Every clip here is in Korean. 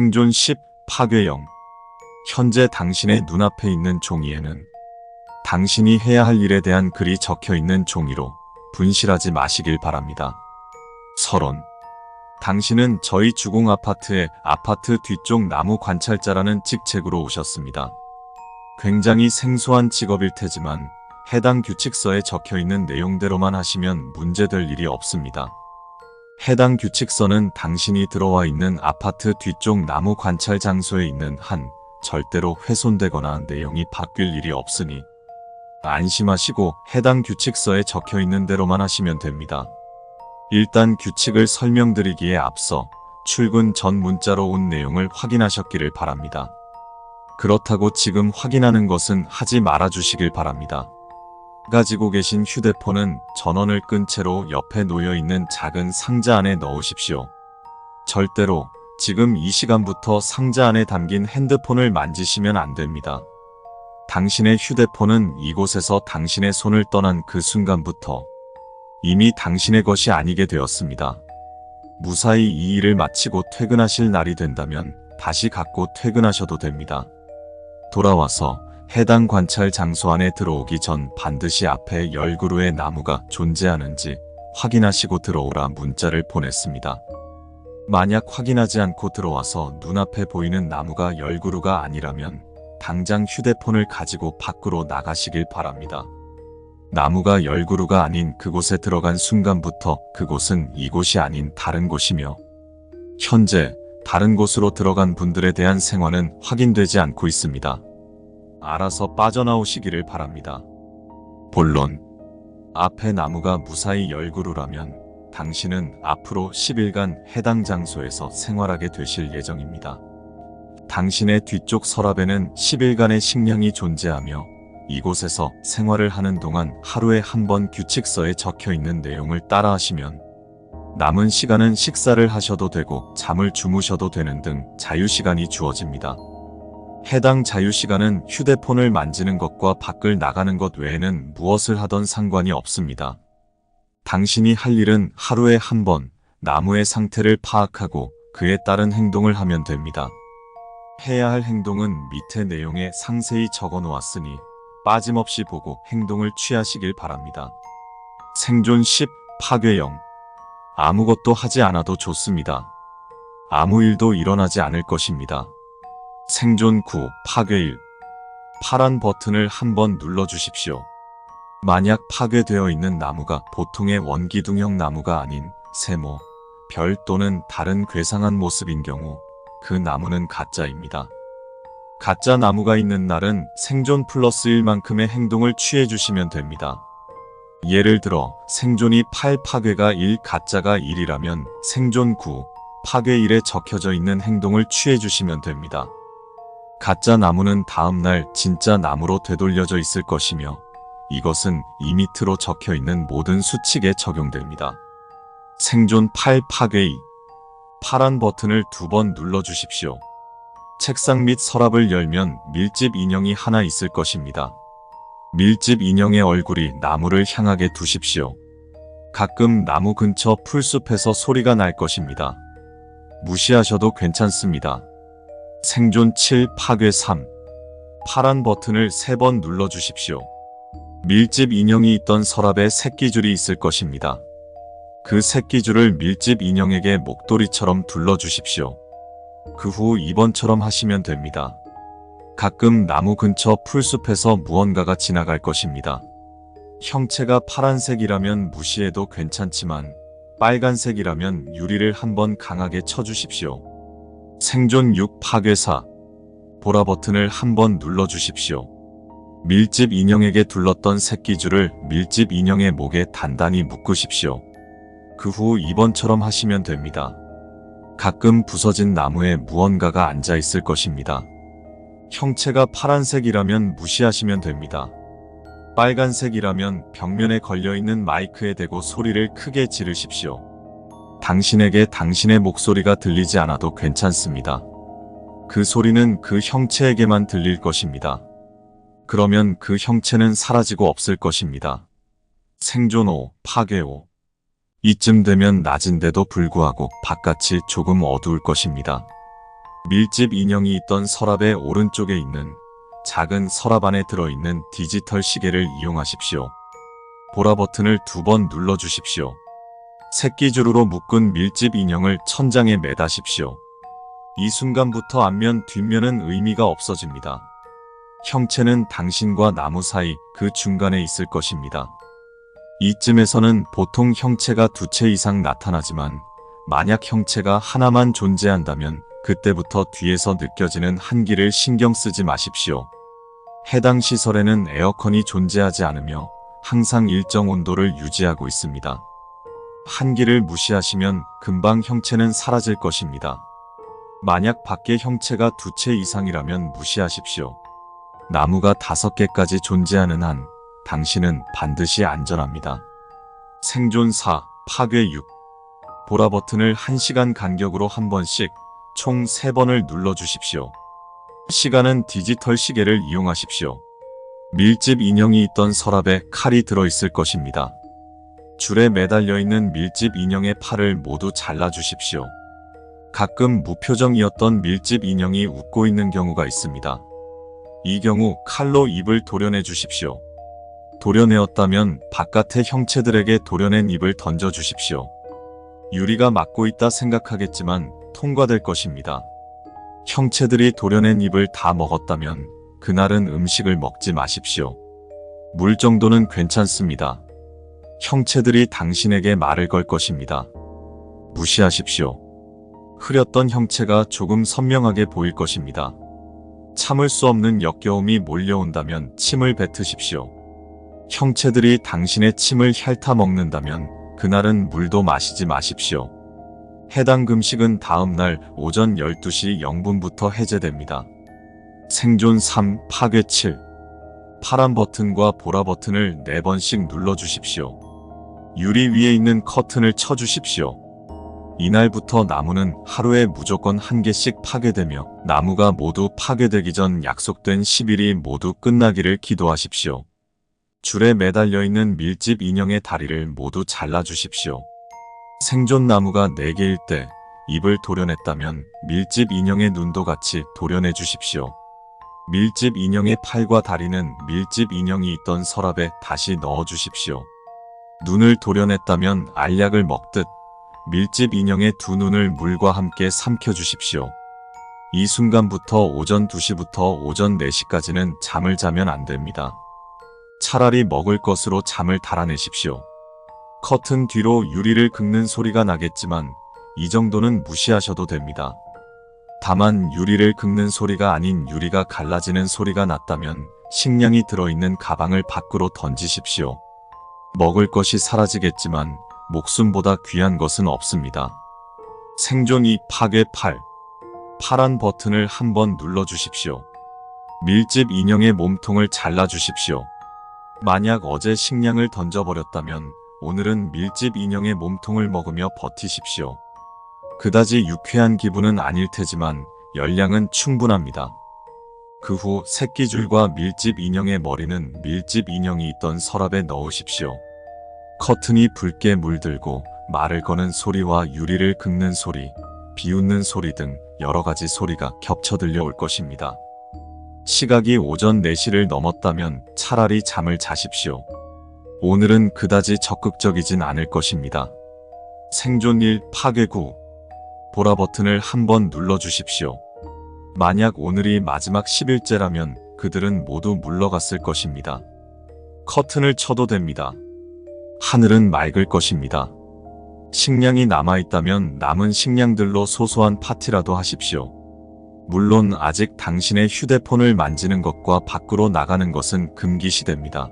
생존 10 파괴형 현재 당신의 눈앞에 있는 종이에는 당신이 해야 할 일에 대한 글이 적혀 있는 종이로 분실하지 마시길 바랍니다. 서론 당신은 저희 주공 아파트의 아파트 뒤쪽 나무 관찰자라는 직책으로 오셨습니다. 굉장히 생소한 직업일 테지만 해당 규칙서에 적혀 있는 내용대로만 하시면 문제될 일이 없습니다. 해당 규칙서는 당신이 들어와 있는 아파트 뒤쪽 나무 관찰 장소에 있는 한 절대로 훼손되거나 내용이 바뀔 일이 없으니 안심하시고 해당 규칙서에 적혀 있는 대로만 하시면 됩니다. 일단 규칙을 설명드리기에 앞서 출근 전 문자로 온 내용을 확인하셨기를 바랍니다. 그렇다고 지금 확인하는 것은 하지 말아 주시길 바랍니다. 가지고 계신 휴대폰은 전원을 끈 채로 옆에 놓여 있는 작은 상자 안에 넣으십시오. 절대로 지금 이 시간부터 상자 안에 담긴 핸드폰을 만지시면 안 됩니다. 당신의 휴대폰은 이곳에서 당신의 손을 떠난 그 순간부터 이미 당신의 것이 아니게 되었습니다. 무사히 이 일을 마치고 퇴근하실 날이 된다면 다시 갖고 퇴근하셔도 됩니다. 돌아와서 해당 관찰 장소 안에 들어오기 전 반드시 앞에 열 그루의 나무가 존재하는지 확인하시고 들어오라 문자를 보냈습니다. 만약 확인하지 않고 들어와서 눈앞에 보이는 나무가 열 그루가 아니라면 당장 휴대폰을 가지고 밖으로 나가시길 바랍니다. 나무가 열 그루가 아닌 그곳에 들어간 순간부터 그곳은 이곳이 아닌 다른 곳이며 현재 다른 곳으로 들어간 분들에 대한 생활은 확인되지 않고 있습니다. 알아서 빠져나오시기를 바랍니다. 본론 앞에 나무가 무사히 열그루라면 당신은 앞으로 10일간 해당 장소에서 생활하게 되실 예정입니다. 당신의 뒤쪽 서랍에는 10일간의 식량이 존재하며 이곳에서 생활을 하는 동안 하루에 한 번 규칙서에 적혀 있는 내용을 따라하시면 남은 시간은 식사를 하셔도 되고 잠을 주무셔도 되는 등 자유시간이 주어집니다. 해당 자유시간은 휴대폰을 만지는 것과 밖을 나가는 것 외에는 무엇을 하던 상관이 없습니다. 당신이 할 일은 하루에 한 번 나무의 상태를 파악하고 그에 따른 행동을 하면 됩니다. 해야 할 행동은 밑에 내용에 상세히 적어 놓았으니 빠짐없이 보고 행동을 취하시길 바랍니다. 생존 10 파괴형 아무것도 하지 않아도 좋습니다. 아무 일도 일어나지 않을 것입니다. 생존 9 파괴일 파란 버튼을 한번 눌러주십시오. 만약 파괴되어 있는 나무가 보통의 원기둥형 나무가 아닌 세모, 별 또는 다른 괴상한 모습인 경우 그 나무는 가짜입니다. 가짜 나무가 있는 날은 생존 플러스 1만큼의 행동을 취해 주시면 됩니다. 예를 들어 생존이 8 파괴가 1 가짜가 1이라면 생존 9 파괴 1에 적혀져 있는 행동을 취해 주시면 됩니다. 가짜 나무는 다음날 진짜 나무로 되돌려져 있을 것이며 이것은 이 밑으로 적혀 있는 모든 수칙에 적용됩니다. 생존 8 파괴 2 파란 버튼을 두 번 눌러 주십시오. 책상 및 서랍을 열면 밀집 인형이 하나 있을 것입니다. 밀집 인형의 얼굴이 나무를 향하게 두십시오. 가끔 나무 근처 풀숲에서 소리가 날 것입니다. 무시하셔도 괜찮습니다. 생존 7 파괴 3 파란 버튼을 세번 눌러 주십시오. 밀집 인형이 있던 서랍에 새끼줄이 있을 것입니다. 그 새끼줄을 밀집 인형에게 목도리처럼 둘러 주십시오. 그 후 2번처럼 하시면 됩니다. 가끔 나무 근처 풀숲에서 무언가가 지나갈 것입니다. 형체가 파란색이라면 무시해도 괜찮지만 빨간색이라면 유리를 한번 강하게 쳐주십시오. 생존 6 파괴사 보라 버튼을 한번 눌러 주십시오. 밀집 인형에게 둘렀던 새끼줄을 밀집 인형의 목에 단단히 묶으십시오. 그후 2번처럼 하시면 됩니다. 가끔 부서진 나무에 무언가가 앉아 있을 것입니다. 형체가 파란색이라면 무시하시면 됩니다. 빨간색이라면 벽면에 걸려있는 마이크에 대고 소리를 크게 지르십시오. 당신에게 당신의 목소리가 들리지 않아도 괜찮습니다. 그 소리는 그 형체에게만 들릴 것입니다. 그러면 그 형체는 사라지고 없을 것입니다. 생존 5, 파괴 5. 이쯤 되면 낮은데도 불구하고 바깥이 조금 어두울 것입니다. 밀집 인형이 있던 서랍의 오른쪽에 있는 작은 서랍 안에 들어있는 디지털 시계를 이용하십시오. 보라 버튼을 두 번 눌러주십시오. 새끼줄으로 묶은 밀집 인형을 천장에 매다십시오. 이 순간부터 앞면 뒷면은 의미가 없어집니다. 형체는 당신과 나무 사이 그 중간에 있을 것입니다. 이쯤에서는 보통 형체가 두 채 이상 나타나지만 만약 형체가 하나만 존재한다면 그때부터 뒤에서 느껴지는 한기를 신경 쓰지 마십시오. 해당 시설에는 에어컨이 존재하지 않으며 항상 일정 온도를 유지하고 있습니다. 한기를 무시하시면 금방 형체는 사라질 것입니다. 만약 밖의 형체가 두 채 이상이라면 무시하십시오. 나무가 다섯 개까지 존재하는 한 당신은 반드시 안전합니다. 생존 4, 파괴 6. 보라 버튼을 1시간 간격으로 한 번씩 총 3번을 눌러주십시오. 시간은 디지털 시계를 이용하십시오. 밀집 인형이 있던 서랍에 칼이 들어있을 것입니다. 줄에 매달려 있는 밀집 인형의 팔을 모두 잘라주십시오. 가끔 무표정이었던 밀집 인형이 웃고 있는 경우가 있습니다. 이 경우 칼로 입을 도려내 주십시오. 도려내었다면 바깥의 형체들에게 도려낸 입을 던져 주십시오. 유리가 막고 있다 생각하겠지만 통과될 것입니다. 형체들이 도려낸 입을 다 먹었다면 그날은 음식을 먹지 마십시오. 물 정도는 괜찮습니다. 형체들이 당신에게 말을 걸 것입니다. 무시하십시오. 흐렸던 형체가 조금 선명하게 보일 것입니다. 참을 수 없는 역겨움이 몰려온다면 침을 뱉으십시오. 형체들이 당신의 침을 핥아 먹는다면 그날은 물도 마시지 마십시오. 해당 금식은 다음날 오전 12시 0분부터 해제됩니다. 생존 3, 파괴 7. 파란 버튼과 보라 버튼을 4번씩 눌러주십시오. 유리 위에 있는 커튼을 쳐주십시오. 이날부터 나무는 하루에 무조건 한 개씩 파괴되며 나무가 모두 파괴되기 전 약속된 10일이 모두 끝나기를 기도하십시오. 줄에 매달려 있는 밀집 인형의 다리를 모두 잘라주십시오. 생존 나무가 4개일 때 입을 도려냈다면 밀집 인형의 눈도 같이 도려내 주십시오. 밀집 인형의 팔과 다리는 밀집 인형이 있던 서랍에 다시 넣어 주십시오. 눈을 도려냈다면 알약을 먹듯 밀집 인형의 두 눈을 물과 함께 삼켜 주십시오. 이 순간부터 오전 2시부터 오전 4시까지는 잠을 자면 안 됩니다. 차라리 먹을 것으로 잠을 달아내십시오. 커튼 뒤로 유리를 긁는 소리가 나겠지만 이 정도는 무시하셔도 됩니다. 다만 유리를 긁는 소리가 아닌 유리가 갈라지는 소리가 났다면 식량이 들어있는 가방을 밖으로 던지십시오. 먹을 것이 사라지겠지만 목숨보다 귀한 것은 없습니다. 생존이 파괴 8. 파란 버튼을 한번 눌러주십시오. 밀집 인형의 몸통을 잘라주십시오. 만약 어제 식량을 던져버렸다면 오늘은 밀집 인형의 몸통을 먹으며 버티십시오. 그다지 유쾌한 기분은 아닐 테지만 열량은 충분합니다. 그 후 새끼줄과 밀집 인형의 머리는 밀집 인형이 있던 서랍에 넣으십시오. 커튼이 붉게 물들고 말을 거는 소리와 유리를 긁는 소리, 비웃는 소리 등 여러 가지 소리가 겹쳐 들려올 것입니다. 시각이 오전 4시를 넘었다면 차라리 잠을 자십시오. 오늘은 그다지 적극적이진 않을 것입니다. 생존 1 파괴 9 보라 버튼을 한번 눌러주십시오. 만약 오늘이 마지막 10일째라면 그들은 모두 물러갔을 것입니다. 커튼을 쳐도 됩니다. 하늘은 맑을 것입니다. 식량이 남아있다면 남은 식량들로 소소한 파티라도 하십시오. 물론 아직 당신의 휴대폰을 만지는 것과 밖으로 나가는 것은 금기시됩니다.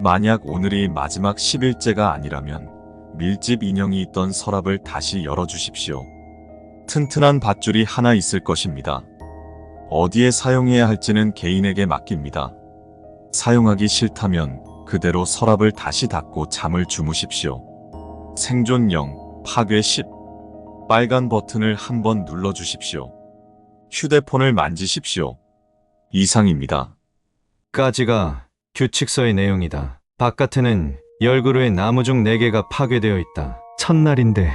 만약 오늘이 마지막 10일째가 아니라면 밀집 인형이 있던 서랍을 다시 열어주십시오. 튼튼한 밧줄이 하나 있을 것입니다. 어디에 사용해야 할지는 개인에게 맡깁니다. 사용하기 싫다면 그대로 서랍을 다시 닫고 잠을 주무십시오. 생존 0, 파괴 10. 빨간 버튼을 한번 눌러주십시오. 휴대폰을 만지십시오. 이상입니다. 까지가 규칙서의 내용이다. 바깥에는 열그루의 나무 중 4개가 파괴되어 있다. 첫날인데